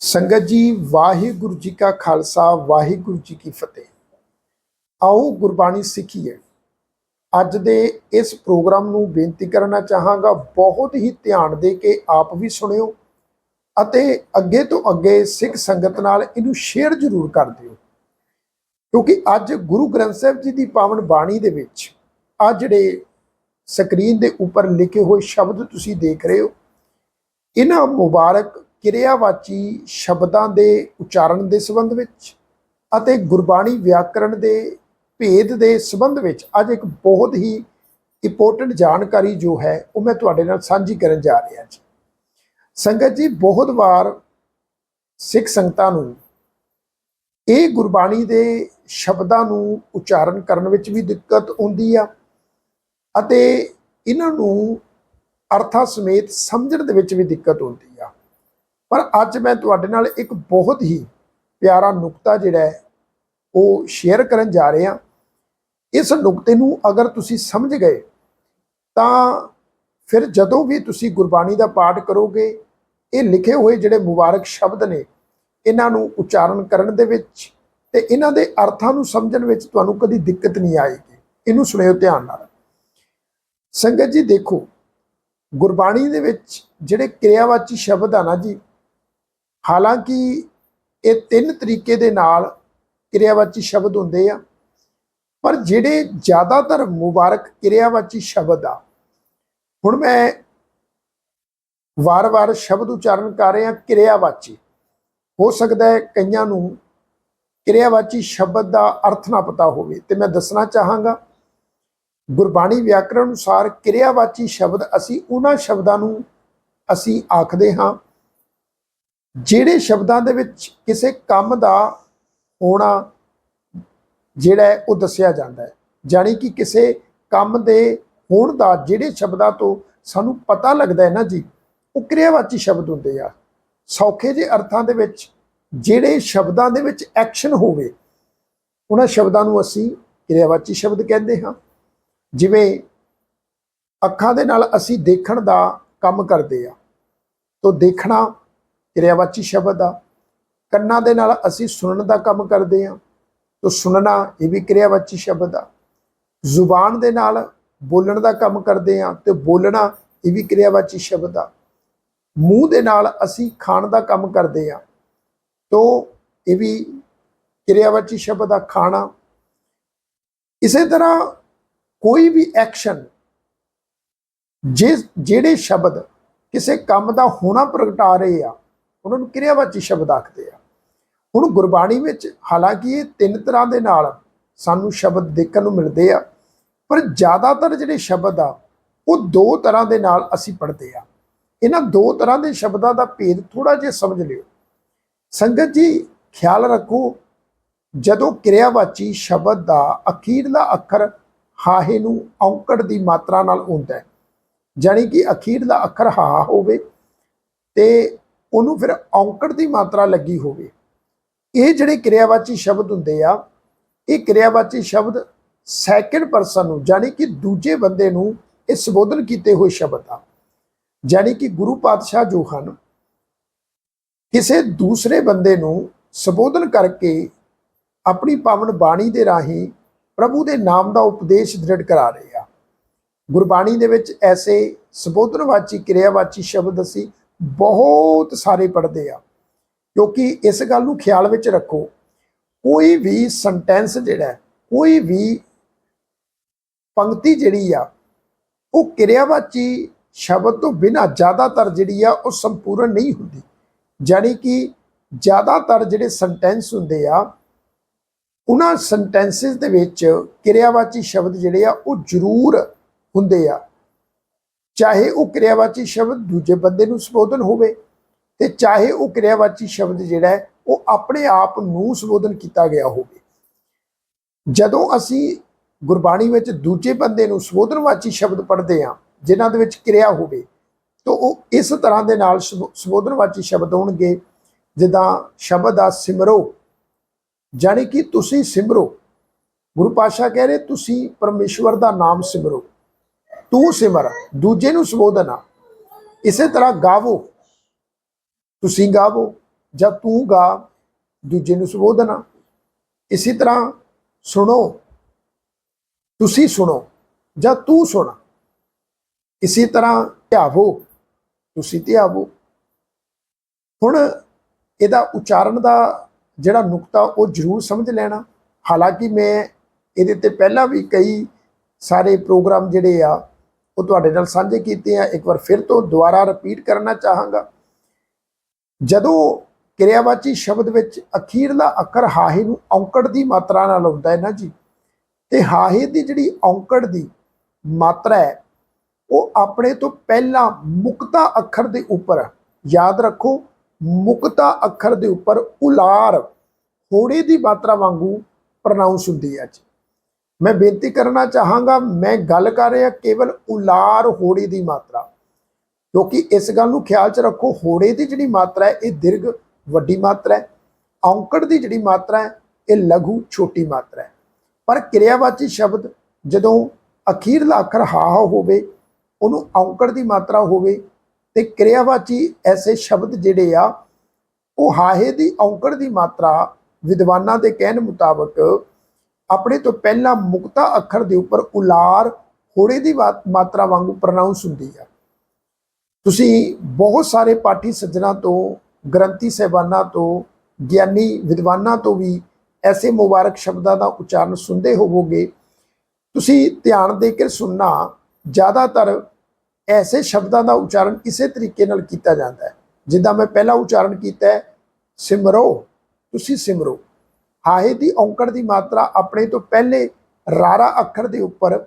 ਸੰਗਤ ਜੀ, ਵਾਹਿਗੁਰੂ ਜੀ ਕਾ ਖਾਲਸਾ, ਵਾਹਿਗੁਰੂ ਜੀ ਕੀ ਫਤਿਹ। ਆਓ ਗੁਰਬਾਣੀ ਸਿੱਖੀਏ। ਅੱਜ ਦੇ ਇਸ ਪ੍ਰੋਗਰਾਮ ਨੂੰ ਬੇਨਤੀ ਕਰਨਾ ਚਾਹਾਂਗਾ, ਬਹੁਤ ਹੀ ਧਿਆਨ ਦੇ ਕੇ ਆਪ ਵੀ ਸੁਣਿਓ ਅਤੇ ਅੱਗੇ ਤੋਂ ਅੱਗੇ ਸਿੱਖ ਸੰਗਤ ਨਾਲ ਇਹਨੂੰ ਸ਼ੇਅਰ ਜ਼ਰੂਰ ਕਰ ਦਿਓ। ਕਿਉਂਕਿ ਅੱਜ ਗੁਰੂ ਗ੍ਰੰਥ ਸਾਹਿਬ ਜੀ ਦੀ ਪਾਵਨ ਬਾਣੀ ਦੇ ਵਿੱਚ ਆ ਜਿਹੜੇ ਸਕਰੀਨ ਦੇ ਉੱਪਰ ਲਿਖੇ ਹੋਏ ਸ਼ਬਦ ਤੁਸੀਂ ਦੇਖ ਰਹੇ ਹੋ, ਇਹਨਾਂ ਮੁਬਾਰਕ ਕਿਰਿਆਵਾਚੀ ਸ਼ਬਦਾਂ ਦੇ ਉਚਾਰਨ ਦੇ ਸੰਬੰਧ ਵਿੱਚ ਅਤੇ ਗੁਰਬਾਣੀ ਵਿਆਕਰਣ ਦੇ ਭੇਦ ਦੇ ਸੰਬੰਧ ਵਿੱਚ ਅੱਜ ਇੱਕ ਬਹੁਤ ਹੀ ਇੰਪੋਰਟੈਂਟ ਜਾਣਕਾਰੀ ਜੋ ਹੈ, ਉਹ ਮੈਂ ਤੁਹਾਡੇ ਨਾਲ ਸਾਂਝੀ ਕਰਨ ਜਾ ਰਿਹਾ ਜੀ। ਸੰਗਤ ਜੀ, ਬਹੁਤ ਵਾਰ ਸਿੱਖ ਸੰਗਤਾਂ ਨੂੰ ਇਹ ਗੁਰਬਾਣੀ ਦੇ ਸ਼ਬਦਾਂ ਨੂੰ ਉਚਾਰਨ ਕਰਨ ਵਿੱਚ ਵੀ ਦਿੱਕਤ ਆਉਂਦੀ ਆ ਅਤੇ ਇਹਨਾਂ ਨੂੰ ਅਰਥਾਂ ਸਮੇਤ ਸਮਝਣ ਦੇ ਵਿੱਚ ਵੀ ਦਿੱਕਤ ਆਉਂਦੀ। ਪਰ ਅੱਜ ਮੈਂ ਤੁਹਾਡੇ ਨਾਲ ਇੱਕ ਬਹੁਤ ਹੀ ਪਿਆਰਾ ਨੁਕਤਾ ਜਿਹੜਾ ਹੈ, ਉਹ ਸ਼ੇਅਰ ਕਰਨ ਜਾ ਰਿਹਾ ਇਸ ਨੁਕਤੇ ਨੂੰ ਅਗਰ ਤੁਸੀਂ ਸਮਝ ਗਏ, ਤਾਂ ਫਿਰ ਜਦੋਂ ਵੀ ਤੁਸੀਂ ਗੁਰਬਾਣੀ ਦਾ ਪਾਠ ਕਰੋਗੇ, ਇਹ ਲਿਖੇ ਹੋਏ ਜਿਹੜੇ ਮੁਬਾਰਕ ਸ਼ਬਦ ਨੇ, ਇਹਨਾਂ ਨੂੰ ਉਚਾਰਨ ਕਰਨ ਦੇ ਵਿੱਚ ਤੇ ਇਹਨਾਂ ਦੇ ਅਰਥਾਂ ਨੂੰ ਸਮਝਣ ਵਿੱਚ ਤੁਹਾਨੂੰ ਕਦੀ ਦਿੱਕਤ ਨਹੀਂ ਆਏਗੀ। ਇਹਨੂੰ ਸੁਣਿਓ ਧਿਆਨ ਨਾਲ। ਸੰਗਤ ਜੀ ਦੇਖੋ, ਗੁਰਬਾਣੀ ਦੇ ਵਿੱਚ ਜਿਹੜੇ ਕਿਰਿਆਵਾਚੀ ਸ਼ਬਦ ਆ ਨਾ ਜੀ ਹਾਲਾਂਕਿ ਇਹ ਤਿੰਨ ਤਰੀਕੇ ਦੇ ਨਾਲ ਕਿਰਿਆਵਾਚੀ ਸ਼ਬਦ ਹੁੰਦੇ ਆ, ਪਰ ਜਿਹੜੇ ਜ਼ਿਆਦਾਤਰ ਮੁਬਾਰਕ ਕਿਰਿਆਵਾਚੀ ਸ਼ਬਦ ਆ, ਹੁਣ ਮੈਂ ਵਾਰ-ਵਾਰ ਸ਼ਬਦ ਉਚਾਰਨ ਕਰ ਰਿਹਾ, ਕਿਰਿਆਵਾਚੀ। ਹੋ ਸਕਦਾ ਹੈ ਕਈਆਂ ਨੂੰ ਕਿਰਿਆਵਾਚੀ ਸ਼ਬਦ ਦਾ ਅਰਥ ਨਾ ਪਤਾ ਹੋਵੇ, ਤੇ ਮੈਂ ਦੱਸਣਾ ਚਾਹਾਂਗਾ, ਗੁਰਬਾਣੀ ਵਿਆਕਰਣ ਅਨੁਸਾਰ ਕਿਰਿਆਵਾਚੀ ਸ਼ਬਦ ਅਸੀਂ ਉਹਨਾਂ ਸ਼ਬਦਾਂ ਨੂੰ ਅਸੀਂ ਆਖਦੇ ਹਾਂ ਜਿਹੜੇ ਸ਼ਬਦਾਂ ਦੇ ਵਿੱਚ ਕਿਸੇ ਕੰਮ ਦਾ ਹੋਣਾ ਜਿਹੜਾ ਹੈ, ਉਹ ਦੱਸਿਆ ਜਾਂਦਾ ਹੈ। ਜਾਣੀ ਕਿ ਕਿਸੇ ਕੰਮ ਦੇ ਹੋਣ ਦਾ ਜਿਹੜੇ ਸ਼ਬਦਾਂ ਤੋਂ ਸਾਨੂੰ ਪਤਾ ਲੱਗਦਾ ਹੈ ਨਾ ਜੀ, ਉਹ ਕਿਰਿਆਵਾਚੀ ਸ਼ਬਦ ਹੁੰਦੇ ਆ। ਸੌਖੇ ਜਿਹੇ ਅਰਥਾਂ ਦੇ ਵਿੱਚ ਜਿਹੜੇ ਸ਼ਬਦਾਂ ਦੇ ਵਿੱਚ ਐਕਸ਼ਨ ਹੋਵੇ, ਉਹਨਾਂ ਸ਼ਬਦਾਂ ਨੂੰ ਅਸੀਂ ਕਿਰਿਆਵਾਚੀ ਸ਼ਬਦ ਕਹਿੰਦੇ ਹਾਂ। ਜਿਵੇਂ ਅੱਖਾਂ ਦੇ ਨਾਲ ਅਸੀਂ ਦੇਖਣ ਦਾ ਕੰਮ ਕਰਦੇ ਆ, ਤੋਂ ਦੇਖਣਾ ਕਿਰਿਆਵਾਚੀ ਸ਼ਬਦ ਆ। ਕੰਨਾਂ ਦੇ ਨਾਲ ਅਸੀਂ ਸੁਣਨ ਦਾ ਕੰਮ ਕਰਦੇ ਆ ਤੋਂ ਸੁਣਨਾ ਇਹ ਵੀ ਕਿਰਿਆਵਾਚੀ ਸ਼ਬਦ ਆ। ਜ਼ੁਬਾਨ ਦੇ ਨਾਲ ਬੋਲਣ ਦਾ ਕੰਮ ਕਰਦੇ ਆ ਤੇ ਬੋਲਣਾ ਇਹ ਵੀ ਕਿਰਿਆਵਾਚੀ ਸ਼ਬਦ ਆ। ਮੂੰਹ ਦੇ ਨਾਲ ਅਸੀਂ ਖਾਣ ਦਾ ਕੰਮ ਕਰਦੇ ਆ ਤੋਂ ਇਹ ਵੀ ਕਿਰਿਆਵਾਚੀ ਸ਼ਬਦ ਆ, ਖਾਣਾ। ਇਸੇ ਤਰ੍ਹਾਂ ਕੋਈ ਵੀ ਐਕਸ਼ਨ, ਜੇ, ਜਿਹੜੇ ਸ਼ਬਦ ਕਿਸੇ ਕੰਮ ਦਾ ਹੋਣਾ ਪ੍ਰਗਟਾ ਰਹੇ ਆ ਉਹਨਾਂ ਨੂੰ ਕਿਰਿਆਵਾਚੀ ਸ਼ਬਦ ਆਖਦੇ ਆ। ਹੁਣ ਗੁਰਬਾਣੀ ਵਿੱਚ ਹਾਲਾਂਕਿ ਇਹ ਤਿੰਨ ਤਰ੍ਹਾਂ ਦੇ ਨਾਲ ਸਾਨੂੰ ਸ਼ਬਦ ਦੇਖਣ ਨੂੰ ਮਿਲਦੇ ਆ, ਪਰ ਜ਼ਿਆਦਾਤਰ ਜਿਹੜੇ ਸ਼ਬਦ ਆ, ਉਹ ਦੋ ਤਰ੍ਹਾਂ ਦੇ ਨਾਲ ਅਸੀਂ ਪੜ੍ਹਦੇ ਆ। ਇਹਨਾਂ ਦੋ ਤਰ੍ਹਾਂ ਦੇ ਸ਼ਬਦਾਂ ਦਾ ਭੇਦ ਥੋੜਾ ਜਿਹਾ ਸਮਝ ਲਿਓ। ਸੰਗਤ ਜੀ, ਖਿਆਲ ਰੱਖੋ, ਜਦੋਂ ਕਿਰਿਆਵਾਚੀ ਸ਼ਬਦ ਦਾ ਅਖੀਰਲਾ ਅੱਖਰ ਹਾਹੇ ਨੂੰ ਔਂਕੜ ਦੀ ਮਾਤਰਾ ਨਾਲ ਹੁੰਦਾ ਹੈ, ਜਾਣੀ ਕਿ ਅਖੀਰਲਾ ਅੱਖਰ ਹਾ ਹੋਵੇ ਤੇ ਉਹਨੂੰ ਫਿਰ ਔਂਕੜ ਦੀ ਮਾਤਰਾ ਲੱਗੀ ਹੋਵੇ। ਇਹ ਜਿਹੜੇ ਕਿਰਿਆਵਾਚੀ ਸ਼ਬਦ ਹੁੰਦੇ ਆ, ਇਹ ਕਿਰਿਆਵਾਚੀ ਸ਼ਬਦ ਸੈਕਿੰਡ ਪਰਸਨ ਨੂੰ, ਜਾਣੀ ਕਿ ਦੂਜੇ ਬੰਦੇ ਨੂੰ ਇਹ ਸੰਬੋਧਨ ਕੀਤੇ ਹੋਏ ਸ਼ਬਦ ਆ। ਜਾਣੀ ਕਿ ਗੁਰੂ ਪਾਤਸ਼ਾਹ ਜੋ ਹਨ, ਕਿਸੇ ਦੂਸਰੇ ਬੰਦੇ ਨੂੰ ਸੰਬੋਧਨ ਕਰਕੇ ਆਪਣੀ ਪਾਵਨ ਬਾਣੀ ਦੇ ਰਾਹੀਂ ਪ੍ਰਭੂ ਦੇ ਨਾਮ ਦਾ ਉਪਦੇਸ਼ ਦ੍ਰਿੜ ਕਰਾ ਰਹੇ ਆ। ਗੁਰਬਾਣੀ ਦੇ ਵਿੱਚ ਐਸੇ ਸੰਬੋਧਨਵਾਚੀ, ਕਿਰਿਆਵਾਚੀ ਸ਼ਬਦ ਅਸੀਂ ਬਹੁਤ ਸਾਰੇ ਪੜ੍ਹਦੇ ਆ। ਕਿਉਂਕਿ ਇਸ ਗੱਲ ਨੂੰ ਖਿਆਲ ਵਿੱਚ ਰੱਖੋ, ਕੋਈ ਵੀ ਸੈਂਟੈਂਸ ਜਿਹੜਾ ਕੋਈ ਵੀ ਪੰਕਤੀ ਜਿਹੜੀ ਆ, ਉਹ ਕਿਰਿਆਵਾਚੀ ਸ਼ਬਦ ਤੋਂ ਬਿਨਾ ਜ਼ਿਆਦਾਤਰ ਜਿਹੜੀ ਆ, ਉਹ ਸੰਪੂਰਨ ਨਹੀਂ ਹੁੰਦੀ। ਜਾਣੀ ਕਿ ਜ਼ਿਆਦਾਤਰ ਜਿਹੜੇ ਸੈਂਟੈਂਸ ਹੁੰਦੇ ਆ, ਉਹਨਾਂ ਸੈਂਟੈਂਸਸ ਦੇ ਵਿੱਚ ਕਿਰਿਆਵਾਚੀ ਸ਼ਬਦ ਜਿਹੜੇ ਆ, ਉਹ ਜ਼ਰੂਰ ਹੁੰਦੇ ਆ। ਚਾਹੇ ਉਹ ਕਿਰਿਆਵਾਚੀ ਸ਼ਬਦ ਦੂਜੇ ਬੰਦੇ ਨੂੰ ਸੰਬੋਧਨ ਹੋਵੇ ਤੇ ਚਾਹੇ ਉਹ ਕਿਰਿਆਵਾਚੀ ਸ਼ਬਦ ਜਿਹੜਾ ਹੈ, ਉਹ ਆਪਣੇ ਆਪ ਨੂੰ ਸੰਬੋਧਨ ਕੀਤਾ ਗਿਆ ਹੋਵੇ। ਜਦੋਂ ਅਸੀਂ ਗੁਰਬਾਣੀ ਵਿੱਚ ਦੂਜੇ ਬੰਦੇ ਨੂੰ ਸੰਬੋਧਨਵਾਚੀ ਸ਼ਬਦ ਪੜ੍ਹਦੇ ਹਾਂ, ਜਿਨ੍ਹਾਂ ਦੇ ਵਿੱਚ ਕਿਰਿਆ ਹੋਵੇ, ਤਾਂ ਉਹ ਇਸ ਤਰ੍ਹਾਂ ਦੇ ਨਾਲ ਸੰਬੋ- ਸੰਬੋਧਨਵਾਚੀ ਸ਼ਬਦ ਹੋਣਗੇ, ਜਿੱਦਾਂ ਸ਼ਬਦ ਆ ਸਿਮਰੋ। ਜਾਣੀ ਕਿ ਤੁਸੀਂ ਸਿਮਰੋ। ਗੁਰੂ ਪਾਸ਼ਾ ਕਹਿ ਰਹੇ, ਤੁਸੀਂ ਪਰਮੇਸ਼ਵਰ ਦਾ ਨਾਮ ਸਿਮਰੋ। ਤੂੰ ਸਿਮਰ, ਦੂਜੇ ਨੂੰ ਸੰਬੋਧਨ ਆ। ਇਸੇ ਤਰ੍ਹਾਂ ਗਾਵੋ। ਤੁਸੀਂ ਗਾਵੋ ਜਾਂ ਤੂੰ ਗਾ, ਦੂਜੇ ਨੂੰ ਸੰਬੋਧਨ ਆ। ਇਸੇ ਤਰ੍ਹਾਂ ਸੁਣੋ। ਤੁਸੀਂ ਸੁਣੋ ਜਾਂ ਤੂੰ ਸੁਣ। ਇਸੇ ਤਰ੍ਹਾਂ ਧਿਆਵੋ। ਤੁਸੀਂ ਧਿਆਵੋ। ਹੁਣ ਇਹਦਾ ਉਚਾਰਨ ਦਾ ਜਿਹੜਾ ਨੁਕਤਾ ਉਹ ਜ਼ਰੂਰ ਸਮਝ ਲੈਣਾ। ਹਾਲਾਂਕਿ ਮੈਂ ਇਹਦੇ ਤੇ ਪਹਿਲਾਂ ਵੀ ਕਈ ਸਾਰੇ ਪ੍ਰੋਗਰਾਮ ਜਿਹੜੇ ਆ ਉਹ ਤੁਹਾਡੇ ਨਾਲ ਸਾਂਝੇ ਕੀਤੇ ਆ। ਇੱਕ ਵਾਰ ਫਿਰ ਤੋਂ ਦੁਬਾਰਾ ਰਿਪੀਟ ਕਰਨਾ ਚਾਹਾਂਗਾ। ਜਦੋਂ ਕਿਰਿਆਵਾਚੀ ਸ਼ਬਦ ਵਿੱਚ ਅਖੀਰਲਾ ਅੱਖਰ ਹਾਹੇ ਨੂੰ ਔਂਕੜ ਦੀ ਮਾਤਰਾ ਨਾਲ ਆਉਂਦਾ ਹੈ ਨਾ ਜੀ, ਤੇ ਹਾਹੇ ਦੀ ਜਿਹੜੀ ਔਂਕੜ ਦੀ ਮਾਤਰਾ ਹੈ, ਉਹ ਆਪਣੇ ਤੋਂ ਪਹਿਲਾਂ ਮੁਕਤਾ ਅੱਖਰ ਦੇ ਉੱਪਰ, ਯਾਦ ਰੱਖੋ, ਮੁਕਤਾ ਅੱਖਰ ਦੇ ਉੱਪਰ ਉਲਾਰ, ਹੋੜੇ ਦੀ ਮਾਤਰਾ ਵਾਂਗੂ ਪ੍ਰਨਾਉਂਸ ਹੁੰਦੀ ਹੈ ਜੀ। ਮੈਂ ਬੇਨਤੀ ਕਰਨਾ ਚਾਹਾਂਗਾ, ਮੈਂ ਗੱਲ ਕਰ ਰਿਹਾ ਕੇਵਲ ਉਲਾਰ ਹੋੜੇ ਦੀ ਮਾਤਰਾ। ਕਿਉਂਕਿ ਇਸ ਗੱਲ ਨੂੰ ਖਿਆਲ 'ਚ ਰੱਖੋ, ਹੋੜੇ ਦੀ ਜਿਹੜੀ ਮਾਤਰਾ ਹੈ, ਇਹ ਦੀਰਘ, ਵੱਡੀ ਮਾਤਰਾ ਹੈ। ਔਂਕੜ ਦੀ ਜਿਹੜੀ ਮਾਤਰਾ ਹੈ, ਇਹ ਲਘੂ, ਛੋਟੀ ਮਾਤਰਾ ਹੈ। ਪਰ ਕਿਰਿਆਵਾਚੀ ਸ਼ਬਦ ਜਦੋਂ ਅਖੀਰਲਾ ਅੱਖਰ ਹਾ ਹੋਵੇ, ਉਹਨੂੰ ਔਂਕੜ ਦੀ ਮਾਤਰਾ ਹੋਵੇ, ਤੇ ਕਿਰਿਆਵਾਚੀ ਐਸੇ ਸ਼ਬਦ ਜਿਹੜੇ ਆ, ਉਹ ਹਾਹੇ ਦੀ ਔਂਕੜ ਦੀ ਮਾਤਰਾ ਵਿਦਵਾਨਾਂ ਦੇ ਕਹਿਣ ਮੁਤਾਬਕ ਆਪਣੇ ਤੋਂ ਪਹਿਲਾਂ ਮੁਕਤਾ ਅੱਖਰ ਦੇ ਉੱਪਰ ਉਲਾਰ ਹੋੜੇ ਦੀ ਵਾ- ਮਾਤਰਾ ਵਾਂਗੂ ਪ੍ਰਨਾਉਂਸ ਹੁੰਦੀ ਆ। ਤੁਸੀਂ ਬਹੁਤ ਸਾਰੇ ਪਾਠੀ ਸੱਜਣਾ ਤੋਂ, ਗ੍ਰੰਥੀ ਸਹਿਬਾਨਾਂ ਤੋਂ, ਗਿਆਨੀ ਵਿਦਵਾਨਾਂ ਤੋਂ ਵੀ ਐਸੇ ਮੁਬਾਰਕ ਸ਼ਬਦਾਂ ਦਾ ਉਚਾਰਨ ਸੁਣਦੇ ਹੋਵੋਗੇ। ਤੁਸੀਂ ਧਿਆਨ ਦੇ ਕੇ ਸੁਣਨਾ, ਜ਼ਿਆਦਾਤਰ ਐਸੇ ਸ਼ਬਦਾਂ ਦਾ ਉਚਾਰਨ ਇਸੇ ਤਰੀਕੇ ਨਾਲ ਕੀਤਾ ਜਾਂਦਾ ਹੈ। ਜਿੱਦਾਂ ਮੈਂ ਪਹਿਲਾਂ ਉਚਾਰਨ ਕੀਤਾ ਹੈ, ਸਿਮਰੋ, ਤੁਸੀਂ ਸਿਮਰੋ। ਹਾਹੇ ਦੀ ਔਂਕੜ ਦੀ ਮਾਤਰਾ ਆਪਣੇ ਤੋਂ ਪਹਿਲੇ ਰਾਰਾ ਅੱਖਰ ਦੇ ਉੱਪਰ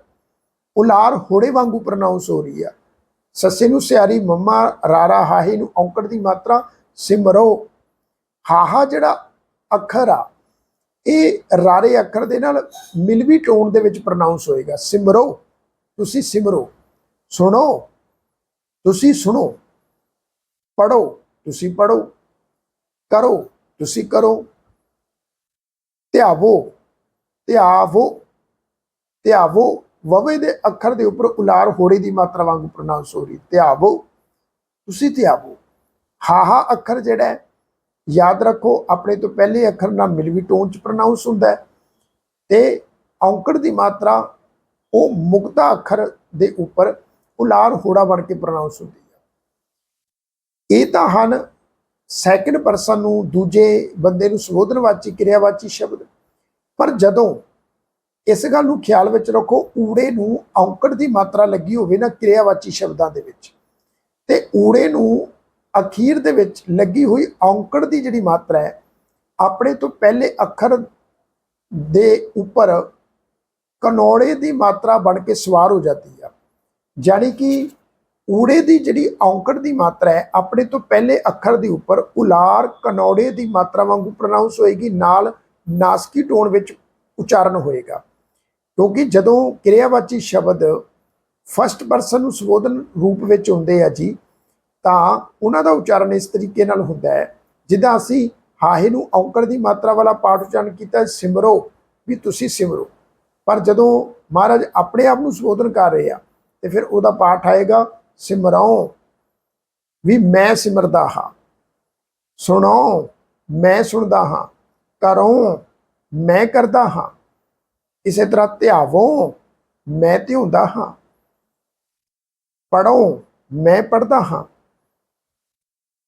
ਉਲਾਰ ਹੋੜੇ ਵਾਂਗੂ ਪ੍ਰਨਾਉਂਸ ਹੋ ਰਹੀ ਆ। ਸੱਸੇ ਨੂੰ ਸਿਆਰੀ ਮੰਮਾ ਰਾਰਾ ਹਾਹੇ ਨੂੰ ਔਂਕੜ ਦੀ ਮਾਤਰਾ ਸਿਮਰੋ। ਹਾਹਾ ਜਿਹੜਾ ਅੱਖਰ ਆ, ਇਹ ਰਾਰੇ ਅੱਖਰ ਦੇ ਨਾਲ ਮਿਲਵੀ ਟੋਨ ਦੇ ਵਿੱਚ ਪ੍ਰਨਾਉਂਸ ਹੋਏਗਾ। ਸਿਮਰੋ, ਤੁਸੀਂ ਸਿਮਰੋ। ਸੁਣੋ, ਤੁਸੀਂ ਸੁਣੋ। ਪੜੋ, ਤੁਸੀਂ ਪੜੋ। ਕਰੋ, ਤੁਸੀਂ ਕਰੋ। ਧਿਆਵੋ ਧਿਆਵੋ ਧਿਆਵੋ, ਵਵੇ ਦੇ ਅੱਖਰ ਦੇ ਉੱਪਰ ਉਲਾਰ ਹੋੜੇ ਦੀ ਮਾਤਰਾ ਵਾਂਗੂ ਪ੍ਰਨਾਉਂਸ ਹੋ ਰਹੀ। ਧਿਆਵੋ, ਤੁਸੀਂ ਧਿਆਵੋ। ਹਾਹਾ ਅੱਖਰ ਜਿਹੜਾ ਯਾਦ ਰੱਖੋ, ਆਪਣੇ ਤੋਂ ਪਹਿਲੇ ਅੱਖਰ ਨਾਲ ਮਿਲਵੀ ਟੋਨ ਚ ਪ੍ਰਨਾਉਂਸ ਹੁੰਦਾ ਹੈ ਤੇ ਔਂਕੜ ਦੀ ਮਾਤਰਾ, ਉਹ ਮੁਕਤਾ ਅੱਖਰ ਦੇ ਉੱਪਰ ਉਲਾਰ ਹੋੜਾ ਬਣ ਕੇ ਪ੍ਰਨਾਉਂਸ ਹੁੰਦੀ ਹੈ। ਇਹ ਤਾਂ ਹਨ ਸੈਕੰਡ ਪਰਸਨ ਨੂੰ ਦੂਜੇ ਬੰਦੇ ਨੂੰ ਸੰਬੋਧਨਵਾਚੀ, ਕਿਰਿਆਵਾਚੀ ਸ਼ਬਦ ਪਰ ਜਦੋਂ ਇਸ ਗੱਲ ਨੂੰ ਖਿਆਲ ਵਿੱਚ ਰੱਖੋ, ਊੜੇ ਨੂੰ ਔਂਕੜ ਦੀ ਮਾਤਰਾ ਲੱਗੀ ਹੋਵੇ ਨਾ ਕਿਰਿਆਵਾਚੀ ਸ਼ਬਦਾਂ ਦੇ ਵਿੱਚ, ਤੇ ਊੜੇ ਨੂੰ ਅਖੀਰ ਦੇ ਵਿੱਚ ਲੱਗੀ ਹੋਈ ਔਂਕੜ ਦੀ ਜਿਹੜੀ ਮਾਤਰਾ ਹੈ, ਆਪਣੇ ਤੋਂ ਪਹਿਲੇ ਅੱਖਰ ਦੇ ਉੱਪਰ ਕਨੌੜੇ ਦੀ ਮਾਤਰਾ ਬਣ ਕੇ ਸਵਾਰ ਹੋ ਜਾਂਦੀ ਆ। ਜਾਣੀ ਕਿ ਊੜੇ ਦੀ ਜਿਹੜੀ ਔਂਕੜ ਦੀ ਮਾਤਰਾ ਹੈ, ਆਪਣੇ ਤੋਂ ਪਹਿਲੇ ਅੱਖਰ ਦੇ ਉੱਪਰ ਉਲਾਰ ਕਨੌੜੇ ਦੀ ਮਾਤਰਾ ਵਾਂਗੂ ਪ੍ਰਨਾਉਂਸ ਹੋਏਗੀ, ਨਾਲ ਨਾਸਕੀ ਟੋਨ ਵਿੱਚ ਉਚਾਰਨ ਹੋਏਗਾ। ਕਿਉਂਕਿ ਜਦੋਂ ਕਿਰਿਆਵਾਚੀ ਸ਼ਬਦ ਫਸਟ ਪਰਸਨ ਨੂੰ ਸੰਬੋਧਨ ਰੂਪ ਵਿੱਚ ਹੁੰਦੇ ਆ ਜੀ, ਤਾਂ ਉਹਨਾਂ ਦਾ ਉਚਾਰਨ ਇਸ ਤਰੀਕੇ ਨਾਲ ਹੁੰਦਾ ਹੈ, ਜਿੱਦਾਂ ਅਸੀਂ ਹਾਹੇ ਨੂੰ ਔਂਕੜ ਦੀ ਮਾਤਰਾ ਵਾਲਾ ਪਾਠ ਉਚਾਰਨ ਕੀਤਾ ਸਿਮਰੋ, ਵੀ ਤੁਸੀਂ ਸਿਮਰੋ। ਪਰ ਜਦੋਂ ਮਹਾਰਾਜ ਆਪਣੇ ਆਪ ਨੂੰ ਸੰਬੋਧਨ ਕਰ ਰਹੇ ਆ, ਤੇ ਫਿਰ ਉਹਦਾ ਪਾਠ ਆਏਗਾ ਸਿਮਰੋ ਵੀ ਮੈਂ ਸਿਮਰਦਾ ਹਾਂ। ਸੁਣਾਓ, ਮੈਂ ਸੁਣਦਾ ਹਾਂ। ਕਰੋ ਮੈਂ ਕਰਦਾ ਹਾਂ, ਇਸੇ ਤਰ੍ਹਾਂ ਧਿਆਵੋ ਮੈਂ ਧਿਆਉਂਦਾ ਹਾਂ ਪੜੋ ਮੈਂ ਪੜਦਾ ਹਾਂ।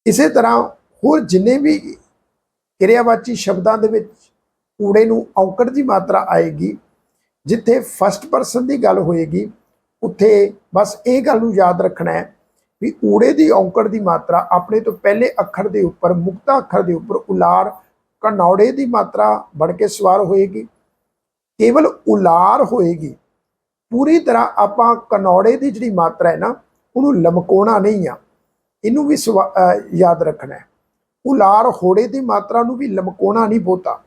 ਇਸੇ ਤਰ੍ਹਾਂ ਹੋਰ ਜਿੰਨੇ ਵੀ ਕਿਰਿਆਵਾਚੀ ਸ਼ਬਦਾਂ ਦੇ ਵਿੱਚ ਊੜੇ ਨੂੰ ਔਕੜ ਦੀ ਮਾਤਰਾ ਆਏਗੀ, ਜਿੱਥੇ ਫਸਟ ਪਰਸਨ ਦੀ ਗੱਲ ਹੋਏਗੀ, ਉੱਥੇ ਬਸ ਇਹ ਗੱਲ ਨੂੰ ਯਾਦ ਰੱਖਣਾ ਹੈ ਵੀ ਊੜੇ ਦੀ ਔਂਕੜ ਦੀ ਮਾਤਰਾ ਆਪਣੇ ਤੋਂ ਪਹਿਲੇ ਅੱਖਰ ਦੇ ਉੱਪਰ, ਮੁਕਤਾ ਅੱਖਰ ਦੇ ਉੱਪਰ ਉਲਾਰ ਕਨੌੜੇ ਦੀ ਮਾਤਰਾ ਬਣ ਕੇ ਸਵਾਰ ਹੋਏਗੀ, ਕੇਵਲ ਉਲਾਰ ਹੋਏਗੀ। ਪੂਰੀ ਤਰ੍ਹਾਂ ਆਪਾਂ ਕਨੌੜੇ ਦੀ ਜਿਹੜੀ ਮਾਤਰਾ ਹੈ ਨਾ, ਉਹਨੂੰ ਲਮਕਾਉਣਾ ਨਹੀਂ ਆ। ਇਹਨੂੰ ਵੀ ਸਵਾ- ਯਾਦ ਰੱਖਣਾ ਹੈ। ਉਲਾਰ ਹੋੜੇ ਦੀ ਮਾਤਰਾ ਨੂੰ ਵੀ ਲਮਕਾਉਣਾ ਨਹੀਂ ਬਹੁਤਾ।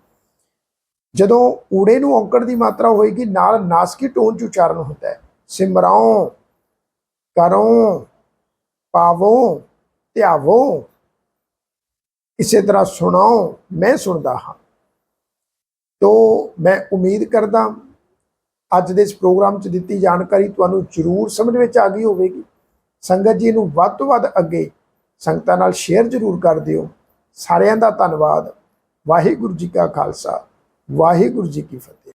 ਜਦੋਂ ਊੜੇ ਨੂੰ ਔਂਕੜ ਦੀ ਮਾਤਰਾ ਹੋਏਗੀ, ਨਾਲ ਨਾਸਕੀ ਟੋਨ ਚ ਉਚਾਰਨ ਹੁੰਦਾ ਹੈ। ਸਿਮਰਾਓ ਕਰੋ, ਪਾਵੋ, ਧਿਆਵੋ ਇਸੇ ਤਰ੍ਹਾਂ ਸੁਣਾਓ, ਮੈਂ ਸੁਣਦਾ ਹਾਂ। ਤੋ ਮੈਂ ਉਮੀਦ ਕਰਦਾ ਅੱਜ ਦੇ ਇਸ ਪ੍ਰੋਗਰਾਮ 'ਚ ਦਿੱਤੀ ਜਾਣਕਾਰੀ ਤੁਹਾਨੂੰ ਜ਼ਰੂਰ ਸਮਝ ਵਿੱਚ ਆ ਗਈ ਹੋਵੇਗੀ। ਸੰਗਤ ਜੀ ਨੂੰ ਵੱਧ ਤੋਂ ਵੱਧ ਅੱਗੇ ਸੰਗਤਾਂ ਨਾਲ ਸ਼ੇਅਰ ਜ਼ਰੂਰ ਕਰ ਦਿਓ। ਸਾਰਿਆਂ ਦਾ ਧੰਨਵਾਦ। ਵਾਹਿਗੁਰੂ ਜੀ ਕਾ ਖਾਲਸਾ, ਵਾਹਿਗੁਰੂ ਜੀ ਕੀ ਫਤਿਹ।